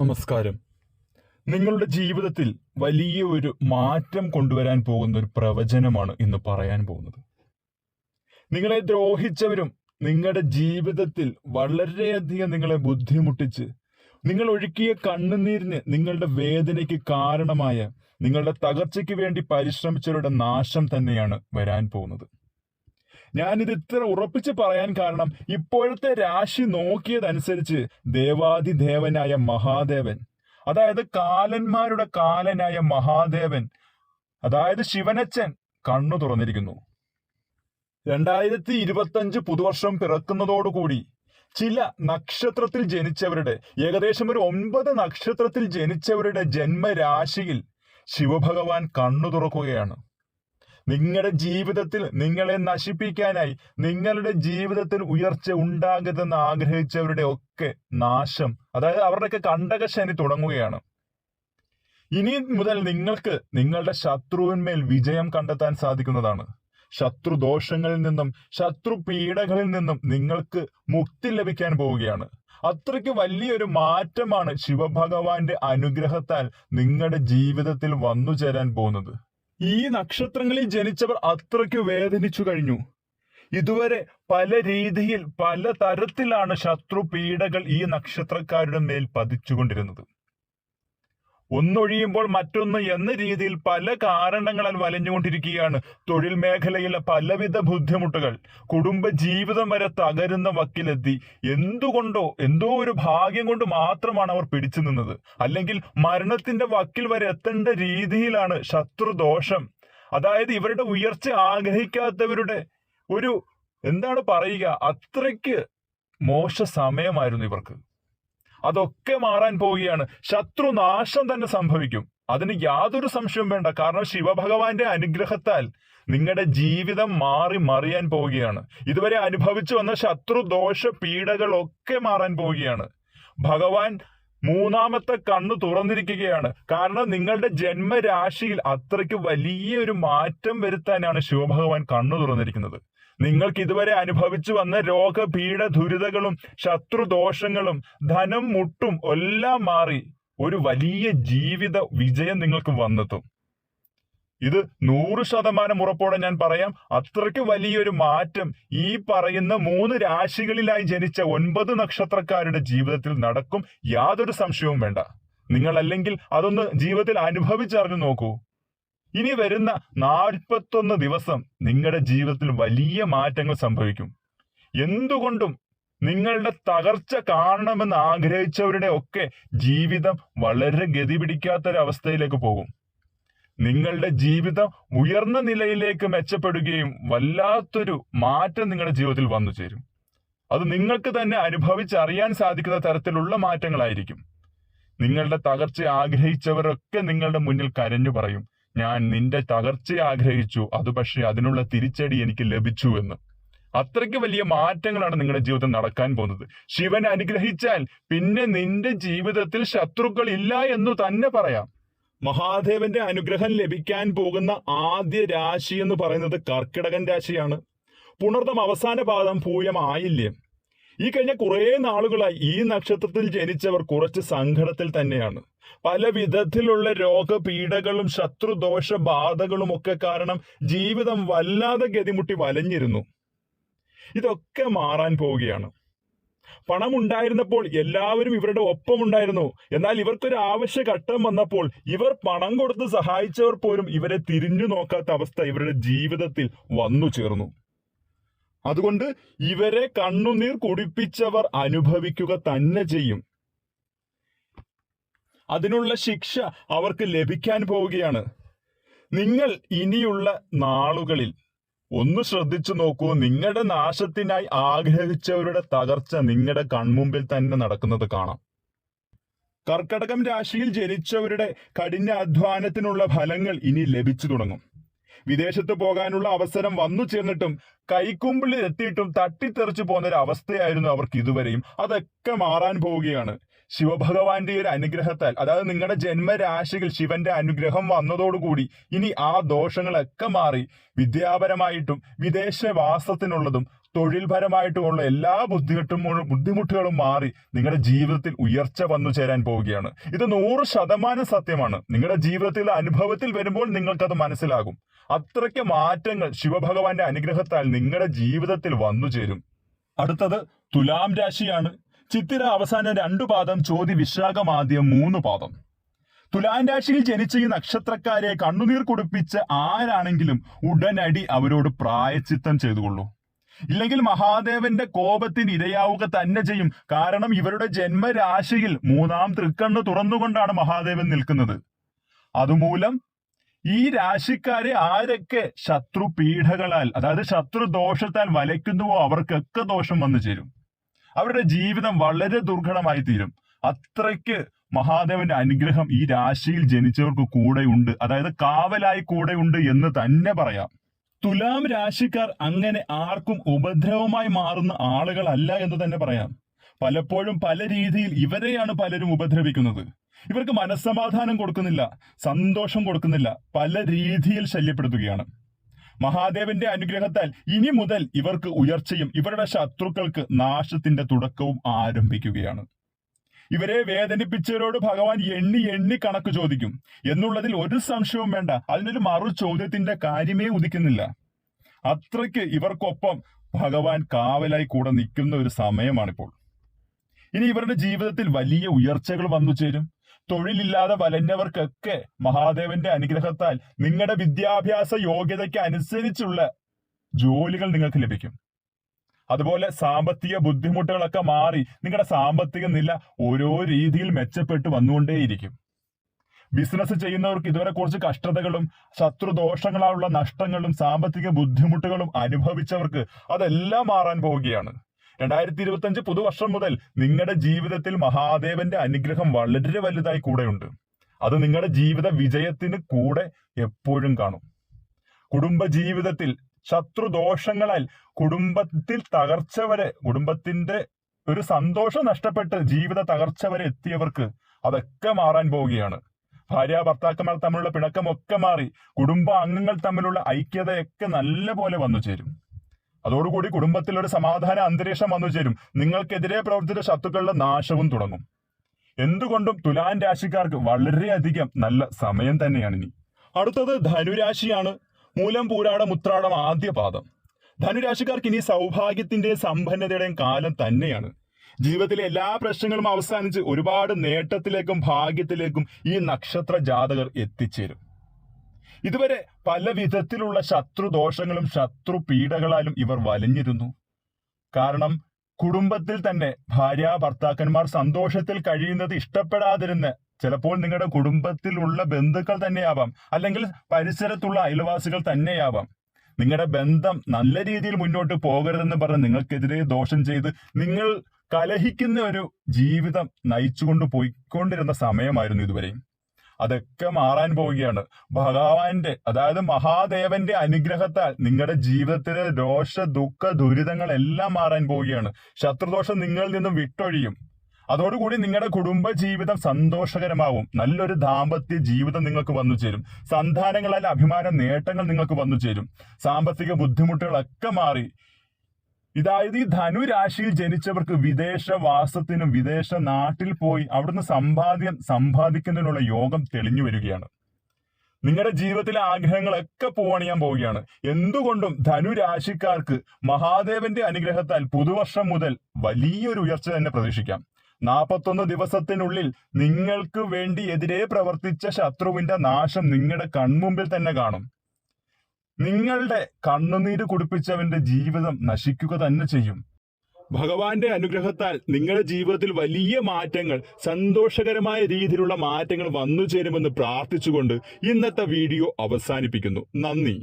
നമസ്കാരം. നിങ്ങളുടെ ജീവിതത്തിൽ വലിയ ഒരു മാറ്റം കൊണ്ടുവരാൻ പോകുന്ന ഒരു പ്രവചനമാണ് ഇന്ന് പറയാൻ പോകുന്നത്. നിങ്ങളെ ദ്രോഹിച്ചവരും നിങ്ങളുടെ ജീവിതത്തിൽ വളരെയധികം നിങ്ങളെ ബുദ്ധിമുട്ടിച്ച് നിങ്ങൾ ഒഴുക്കിയ കണ്ണുനീരിന് നിങ്ങളുടെ വേദനയ്ക്ക് കാരണമായ നിങ്ങളുടെ തകർച്ചയ്ക്ക് വേണ്ടി പരിശ്രമിച്ചവരുടെ നാശം തന്നെയാണ് വരാൻ പോകുന്നത്. ഞാനിത് ഇത്ര ഉറപ്പിച്ച് പറയാൻ കാരണം ഇപ്പോഴത്തെ രാശി നോക്കിയതനുസരിച്ച് ദേവാദിദേവനായ മഹാദേവൻ അതായത് കാലന്മാരുടെ കാലനായ മഹാദേവൻ അതായത് ശിവനച്ചൻ കണ്ണു തുറന്നിരിക്കുന്നു. രണ്ടായിരത്തി ഇരുപത്തഞ്ച് പുതുവർഷം പിറക്കുന്നതോടുകൂടി ചില നക്ഷത്രത്തിൽ ജനിച്ചവരുടെ ഏകദേശം ഒരു ഒൻപത് നക്ഷത്രത്തിൽ ജനിച്ചവരുടെ ജന്മരാശിയിൽ ശിവഭഗവാൻ കണ്ണു തുറക്കുകയാണ്. നിങ്ങളുടെ ജീവിതത്തിൽ നിങ്ങളെ നശിപ്പിക്കാനായി നിങ്ങളുടെ ജീവിതത്തിൽ ഉയർച്ച ഉണ്ടാകരുതെന്ന് ആഗ്രഹിച്ചവരുടെ ഒക്കെ നാശം അതായത് അവരുടെയൊക്കെ കണ്ടകശനി തുടങ്ങുകയാണ്. ഇനി മുതൽ നിങ്ങൾക്ക് നിങ്ങളുടെ ശത്രുവിന്മേൽ വിജയം കണ്ടെത്താൻ സാധിക്കുന്നതാണ്. ശത്രു ദോഷങ്ങളിൽ നിന്നും ശത്രു പീഡകളിൽ നിന്നും നിങ്ങൾക്ക് മുക്തി ലഭിക്കാൻ പോവുകയാണ്. അത്രയ്ക്ക് വലിയൊരു മാറ്റമാണ് ശിവഭഗവാന്റെ അനുഗ്രഹത്താൽ നിങ്ങളുടെ ജീവിതത്തിൽ വന്നു ചേരാൻ പോകുന്നത്. ഈ നക്ഷത്രങ്ങളിൽ ജനിച്ചവർ അത്രയ്ക്ക് വേദനിച്ചു കഴിഞ്ഞു. ഇതുവരെ പല രീതിയിൽ പല തരത്തിലാണ് ശത്രു പീഡകൾ ഈ നക്ഷത്രക്കാരുടെ മേൽ പതിച്ചുകൊണ്ടിരുന്നത്. ഒന്നൊഴിയുമ്പോൾ മറ്റൊന്ന് എന്ന രീതിയിൽ പല കാരണങ്ങളാൽ വലഞ്ഞുകൊണ്ടിരിക്കുകയാണ്. തൊഴിൽ മേഖലയിലെ പലവിധ ബുദ്ധിമുട്ടുകൾ. കുടുംബ ജീവിതം വരെ തകരുന്ന വക്കിലെത്തി. എന്തുകൊണ്ടോ എന്തോ ഒരു ഭാഗ്യം കൊണ്ട് മാത്രമാണ് അവർ പിടിച്ചു നിന്നത്. അല്ലെങ്കിൽ മരണത്തിന്റെ വക്കിൽ വരെ എത്തേണ്ട രീതിയിലാണ് ശത്രുദോഷം. അതായത് ഇവരുടെ ഉയർച്ച ആഗ്രഹിക്കാത്തവരുടെ ഒരു എന്താണ് പറയുക അത്രയ്ക്ക് മോശ സമയമായിരുന്നു ഇവർക്ക്. അതൊക്കെ മാറാൻ പോവുകയാണ്. ശത്രുനാശം തന്നെ സംഭവിക്കും. അതിന് യാതൊരു സംശയവും വേണ്ട. കാരണം ശിവഭഗവാന്റെ അനുഗ്രഹത്താൽ നിങ്ങളുടെ ജീവിതം മാറി മറിയാൻ പോവുകയാണ്. ഇതുവരെ അനുഭവിച്ചു വന്ന ശത്രുദോഷ പീഡകളൊക്കെ മാറാൻ പോവുകയാണ്. ഭഗവാൻ മൂന്നാമത്തെ കണ്ണ് തുറന്നിരിക്കുകയാണ്. കാരണം നിങ്ങളുടെ ജന്മരാശിയിൽ അത്രയ്ക്ക് വലിയൊരു മാറ്റം വരുത്താനാണ് ശിവഭഗവാൻ കണ്ണു തുറന്നിരിക്കുന്നത്. നിങ്ങൾക്ക് ഇതുവരെ അനുഭവിച്ചു വന്ന രോഗപീഠ ദുരിതകളും ശത്രുദോഷങ്ങളും ധനം മുട്ടും എല്ലാം മാറി ഒരു വലിയ ജീവിത വിജയം നിങ്ങൾക്ക് വന്നെത്തും. ഇത് നൂറ് ശതമാനം ഉറപ്പോടെ ഞാൻ പറയാം. അത്രയ്ക്ക് വലിയൊരു മാറ്റം ഈ പറയുന്ന മൂന്ന് രാശികളിലായി ജനിച്ച ഒൻപത് നക്ഷത്രക്കാരുടെ ജീവിതത്തിൽ നടക്കും. യാതൊരു സംശയവും വേണ്ട. നിങ്ങൾ അല്ലെങ്കിൽ അതൊന്ന് ജീവിതത്തിൽ അനുഭവിച്ചറിഞ്ഞു നോക്കൂ. ഇനി വരുന്ന നാൽപ്പത്തൊന്ന് ദിവസം നിങ്ങളുടെ ജീവിതത്തിൽ വലിയ മാറ്റങ്ങൾ സംഭവിക്കും. എന്തുകൊണ്ടും നിങ്ങളുടെ തകർച്ച കാണണമെന്ന് ആഗ്രഹിച്ചവരുടെ ഒക്കെ ജീവിതം വളരെ ഗതി പിടിക്കാത്തൊരവസ്ഥയിലേക്ക് പോകും. നിങ്ങളുടെ ജീവിതം ഉയർന്ന നിലയിലേക്ക് മെച്ചപ്പെടുകയും വല്ലാത്തൊരു മാറ്റം നിങ്ങളുടെ ജീവിതത്തിൽ വന്നു ചേരും. അത് നിങ്ങൾക്ക് തന്നെ അനുഭവിച്ചറിയാൻ സാധിക്കുന്ന തരത്തിലുള്ള മാറ്റങ്ങളായിരിക്കും. നിങ്ങളുടെ തകർച്ച ആഗ്രഹിച്ചവരൊക്കെ നിങ്ങളുടെ മുന്നിൽ കരഞ്ഞു പറയും. ഞാൻ നിന്റെ തകർച്ച ആഗ്രഹിച്ചു. അത് പക്ഷേ അതിനുള്ള തിരിച്ചടി എനിക്ക് ലഭിച്ചു എന്ന്. അത്രയ്ക്ക് വലിയ മാറ്റങ്ങളാണ് നിങ്ങളുടെ ജീവിതത്തിൽ നടക്കാൻ പോകുന്നത്. ശിവൻ അനുഗ്രഹിച്ചാൽ പിന്നെ നിന്റെ ജീവിതത്തിൽ ശത്രുക്കൾ ഇല്ല എന്ന് തന്നെ പറയാം. മഹാദേവന്റെ അനുഗ്രഹം ലഭിക്കാൻ പോകുന്ന ആദ്യ രാശി എന്ന് പറയുന്നത് കർക്കിടകൻ രാശിയാണ്. പുണർദം അവസാന പാദം പൂയം ആയില്യം ഈ കഴിഞ്ഞ കുറേ നാളുകളായി ഈ നക്ഷത്രത്തിൽ ജനിച്ചവർ കുറച്ച് സങ്കടത്തിൽ തന്നെയാണ്. പല വിധത്തിലുള്ള രോഗപീഠകളും ശത്രുദോഷ ബാധകളും ഒക്കെ കാരണം ജീവിതം വല്ലാതെ ഗതിമുട്ടി വലഞ്ഞിരുന്നു. ഇതൊക്കെ മാറാൻ പോവുകയാണ്. പണം ഉണ്ടായിരുന്നപ്പോൾ എല്ലാവരും ഇവരുടെ ഒപ്പം ഉണ്ടായിരുന്നു എന്നാൽ ഇവർക്കൊരു ആവശ്യ ഘട്ടം വന്നപ്പോൾ ഇവർ പണം കൊടുത്ത് സഹായിച്ചവർ പോലും ഇവരെ തിരിഞ്ഞു നോക്കാത്ത അവസ്ഥ ഇവരുടെ ജീവിതത്തിൽ വന്നു ചേർന്നു. അതുകൊണ്ട് ഇവരെ കണ്ണുനീർ കുടിപ്പിച്ചവർ അനുഭവിക്കുക തന്നെ ചെയ്യും. അതിനുള്ള ശിക്ഷ അവർക്ക് ലഭിക്കാൻ പോവുകയാണ്. നിങ്ങൾ ഇനിയുള്ള നാളുകളിൽ ഒന്ന് ശ്രദ്ധിച്ചു നോക്കൂ. നിങ്ങളുടെ നാശത്തിനായി ആഗ്രഹിച്ചവരുടെ തകർച്ച നിങ്ങളുടെ കൺമുമ്പിൽ തന്നെ നടക്കുന്നത് കാണാം. കർക്കടകം രാശിയിൽ ജനിച്ചവരുടെ കഠിന അധ്വാനത്തിനുള്ള ഫലങ്ങൾ ഇനി ലഭിച്ചു തുടങ്ങും. വിദേശത്ത് പോകാനുള്ള അവസരം വന്നു ചേർന്നിട്ടും കൈക്കുമ്പിളിൽ എത്തിയിട്ടും തട്ടിത്തെറിച്ചു പോകുന്ന ഒരു അവസ്ഥയായിരുന്നു അവർക്ക് ഇതുവരെയും. അതൊക്കെ മാറാൻ പോവുകയാണ്. ശിവഭഗവാന്റെ ഒരു അനുഗ്രഹത്താൽ അതായത് നിങ്ങളുടെ ജന്മരാശികൾ ശിവന്റെ അനുഗ്രഹം വന്നതോടുകൂടി ഇനി ആ ദോഷങ്ങളൊക്കെ മാറി വിദ്യാപരമായിട്ടും വിദേശവാസത്തിനുള്ളതും തൊഴിൽപരമായിട്ടുമുള്ള എല്ലാ ബുദ്ധിമുട്ടും ബുദ്ധിമുട്ടുകളും മാറി നിങ്ങളുടെ ജീവിതത്തിൽ ഉയർച്ച വന്നു ചേരാൻ പോവുകയാണ്. ഇത് നൂറ് ശതമാനം സത്യമാണ്. നിങ്ങളുടെ ജീവിതത്തിൽ അനുഭവത്തിൽ വരുമ്പോൾ നിങ്ങൾക്കത് മനസ്സിലാകും. അത്രയ്ക്ക് മാറ്റങ്ങൾ ശിവഭഗവാന്റെ അനുഗ്രഹത്താൽ നിങ്ങളുടെ ജീവിതത്തിൽ വന്നു ചേരും. അടുത്തത് തുലാം രാശിയാണ്. ചിത്തിര അവസാന രണ്ടു പാദം ചോതി വിശാഖം ആദ്യം മൂന്ന് പാദം. തുലാം രാശിയിൽ ജനിച്ച ഈ നക്ഷത്രക്കാരെ കണ്ണുനീർ കുടിപ്പിച്ച് ആരാണെങ്കിലും ഉടനടി അവരോട് പ്രായച്ചിത്തം ചെയ്തുകൊള്ളൂ. ഇല്ലെങ്കിൽ മഹാദേവന്റെ കോപത്തിന് ഇരയാവുക തന്നെ ചെയ്യും. കാരണം ഇവരുടെ ജന്മരാശിയിൽ മൂന്നാം തൃക്കണ്ണ് തുറന്നുകൊണ്ടാണ് മഹാദേവൻ നിൽക്കുന്നത്. അതുമൂലം ഈ രാശിക്കാരെ ആരൊക്കെ ശത്രു പീഠകളാൽ അതായത് ശത്രു ദോഷത്താൽ വലയ്ക്കുന്നുവോ അവർക്കൊക്കെ ദോഷം വന്നു ചേരും. അവരുടെ ജീവിതം വളരെ ദുർഘടമായി തീരും. അത്രയ്ക്ക് മഹാദേവന്റെ അനുഗ്രഹം ഈ രാശിയിൽ ജനിച്ചവർക്ക് കൂടെയുണ്ട് അതായത് കാവലായി കൂടെയുണ്ട് എന്ന് തന്നെ പറയാം. തുലാം രാശിക്കാർ അങ്ങനെ ആർക്കും ഉപദ്രവമായി മാറുന്ന ആളുകളല്ല എന്ന് തന്നെ പറയാം. പലപ്പോഴും പല രീതിയിൽ ഇവരെയാണ് പലരും ഉപദ്രവിക്കുന്നത്. ഇവർക്ക് മനസ്സമാധാനം കൊടുക്കുന്നില്ല സന്തോഷം കൊടുക്കുന്നില്ല പല രീതിയിൽ ശല്യപ്പെടുത്തുകയാണ്. മഹാദേവന്റെ അനുഗ്രഹത്താൽ ഇനി മുതൽ ഇവർക്ക് ഉയർച്ചയും ഇവരുടെ ശത്രുക്കൾക്ക് നാശത്തിന്റെ തുടക്കവും ആരംഭിക്കുകയാണ്. ഇവരെ വേദനിപ്പിച്ചവരോട് ഭഗവാൻ എണ്ണി എണ്ണി കണക്ക് ചോദിക്കും. എന്നുള്ളതിൽ ഒരു സംശയവും വേണ്ട. അതിനൊരു മറു ചോദ്യത്തിന്റെ കാര്യമേ ഉദിക്കുന്നില്ല. അത്രയ്ക്ക് ഇവർക്കൊപ്പം ഭഗവാൻ കാവലായി കൂടെ നിൽക്കുന്ന ഒരു സമയമാണിപ്പോൾ. ഇനി ഇവരുടെ ജീവിതത്തിൽ വലിയ ഉയർച്ചകൾ വന്നു ചേരും. തൊഴിലില്ലാതെ വലഞ്ഞവർക്കൊക്കെ മഹാദേവന്റെ അനുഗ്രഹത്താൽ നിങ്ങളുടെ വിദ്യാഭ്യാസ യോഗ്യതയ്ക്ക് അനുസരിച്ചുള്ള ജോലികൾ നിങ്ങൾക്ക് ലഭിക്കും. അതുപോലെ സാമ്പത്തിക ബുദ്ധിമുട്ടുകളൊക്കെ മാറി നിങ്ങളുടെ സാമ്പത്തിക നില ഓരോ രീതിയിൽ മെച്ചപ്പെട്ട് വന്നുകൊണ്ടേയിരിക്കും. ബിസിനസ് ചെയ്യുന്നവർക്ക് ഇതുവരെ കുറച്ച് കഷ്ടതകളും ശത്രുദോഷങ്ങളായുള്ള നഷ്ടങ്ങളും സാമ്പത്തിക ബുദ്ധിമുട്ടുകളും അനുഭവിച്ചവർക്ക് അതെല്ലാം മാറാൻ പോവുകയാണ്. രണ്ടായിരത്തി ഇരുപത്തി അഞ്ച് പുതുവർഷം മുതൽ നിങ്ങളുടെ ജീവിതത്തിൽ മഹാദേവന്റെ അനുഗ്രഹം വളരെ വലുതായി കൂടെയുണ്ട്. അത് നിങ്ങളുടെ ജീവിത വിജയത്തിന് കൂടെ എപ്പോഴും കാണും. കുടുംബ ജീവിതത്തിൽ ശത്രുദോഷങ്ങളാൽ കുടുംബത്തിൽ തകർച്ച വരെ കുടുംബത്തിന്റെ ഒരു സന്തോഷം നഷ്ടപ്പെട്ട് ജീവിത തകർച്ച വരെ എത്തിയവർക്ക് അതൊക്കെ മാറാൻ പോവുകയാണ്. ഭാര്യ ഭർത്താക്കന്മാർ തമ്മിലുള്ള പിണക്കമൊക്കെ മാറി കുടുംബ അംഗങ്ങൾ തമ്മിലുള്ള ഐക്യതയൊക്കെ നല്ല പോലെ വന്നു ചേരും. അതോടുകൂടി കുടുംബത്തിൽ ഒരു സമാധാന അന്തരീക്ഷം വന്നു ചേരും. നിങ്ങൾക്കെതിരെ പ്രവർത്തിച്ച ശത്രുക്കളുടെ നാശവും തുടങ്ങും. എന്തുകൊണ്ടും തുലാൻ രാശിക്കാർക്ക് വളരെയധികം നല്ല സമയം തന്നെയാണ് ഇനി അടുത്തത് ധനുരാശിയാണ്. മൂലം പൂരാടം ഉത്രാടം ആദ്യ പാദം ധനുരാശിക്കാർക്ക് ഇനി സൗഭാഗ്യത്തിന്റെയും സമ്പന്നതയുടെയും കാലം തന്നെയാണ്. ജീവിതത്തിലെ എല്ലാ പ്രശ്നങ്ങളും അവസാനിച്ച് ഒരുപാട് നേട്ടത്തിലേക്കും ഭാഗ്യത്തിലേക്കും ഈ നക്ഷത്ര ജാതകർ എത്തിച്ചേരും. ഇതുവരെ പല വിധത്തിലുള്ള ശത്രുദോഷങ്ങളും ശത്രു പീഡകളാലും ഇവർ വലഞ്ഞിരുന്നു. കാരണം കുടുംബത്തിൽ തന്നെ ഭാര്യ ഭർത്താക്കന്മാർ സന്തോഷത്തിൽ കഴിയുന്നത് ഇഷ്ടപ്പെടാതിരുന്ന് ചിലപ്പോൾ നിങ്ങളുടെ കുടുംബത്തിലുള്ള ബന്ധുക്കൾ തന്നെയാവാം. അല്ലെങ്കിൽ പരിസരത്തുള്ള അയൽവാസികൾ തന്നെയാവാം. നിങ്ങളുടെ ബന്ധം നല്ല രീതിയിൽ മുന്നോട്ട് പോകരുതെന്ന് പറഞ്ഞ് നിങ്ങൾക്കെതിരെ ദോഷം ചെയ്ത് നിങ്ങൾ കലഹിക്കുന്ന ഒരു ജീവിതം നയിച്ചുകൊണ്ട് പോയിക്കൊണ്ടിരുന്ന സമയമായിരുന്നു ഇതുവരെയും അതൊക്കെ മാറാൻ പോവുകയാണ്. ഭഗവാന്റെ അതായത് മഹാദേവന്റെ അനുഗ്രഹത്താൽ നിങ്ങളുടെ ജീവിതത്തിലെ ദോഷ ദുഃഖ ദുരിതങ്ങൾ എല്ലാം മാറാൻ പോവുകയാണ്. ശത്രുദോഷം നിങ്ങളിൽ നിന്നും വിട്ടൊഴിയും. അതോടുകൂടി നിങ്ങളുടെ കുടുംബ ജീവിതം സന്തോഷകരമാവും. നല്ലൊരു ദാമ്പത്യ ജീവിതം നിങ്ങൾക്ക് വന്നു ചേരും. സന്താനങ്ങളാൽ അഭിമാന നേട്ടങ്ങൾ നിങ്ങൾക്ക് വന്നു ചേരും. സാമ്പത്തിക ബുദ്ധിമുട്ടുകളൊക്കെ മാറി. ഇതായത് ഈ ധനുരാശിയിൽ ജനിച്ചവർക്ക് വിദേശ വാസത്തിനും വിദേശ നാട്ടിൽ പോയി അവിടുന്ന് സമ്പാദ്യം സമ്പാദിക്കുന്നതിനുള്ള യോഗം തെളിഞ്ഞു വരികയാണ്. നിങ്ങളുടെ ജീവിതത്തിലെ ആഗ്രഹങ്ങളൊക്കെ പൂവണിയാൻ പോവുകയാണ്. എന്തുകൊണ്ടും ധനുരാശിക്കാർക്ക് മഹാദേവന്റെ അനുഗ്രഹത്താൽ പുതുവർഷം മുതൽ വലിയൊരു ഉയർച്ച തന്നെ പ്രതീക്ഷിക്കാം. നാൽപ്പത്തൊന്ന് ദിവസത്തിനുള്ളിൽ നിങ്ങൾക്ക് വേണ്ടി എതിരെ പ്രവർത്തിച്ച ശത്രുവിന്റെ നാശം നിങ്ങളുടെ കൺമുമ്പിൽ തന്നെ കാണും. നിങ്ങളുടെ കണ്ണുനീര് കുടിപ്പിച്ചവന്റെ ജീവിതം നശിക്കുക തന്നെ ചെയ്യും. ഭഗവാന്റെ അനുഗ്രഹത്താൽ നിങ്ങളുടെ ജീവിതത്തിൽ വലിയ മാറ്റങ്ങൾ സന്തോഷകരമായ രീതിയിലുള്ള മാറ്റങ്ങൾ വന്നു ചേരുമെന്ന് പ്രാർത്ഥിച്ചുകൊണ്ട് ഇന്നത്തെ വീഡിയോ അവസാനിപ്പിക്കുന്നു. നന്ദി.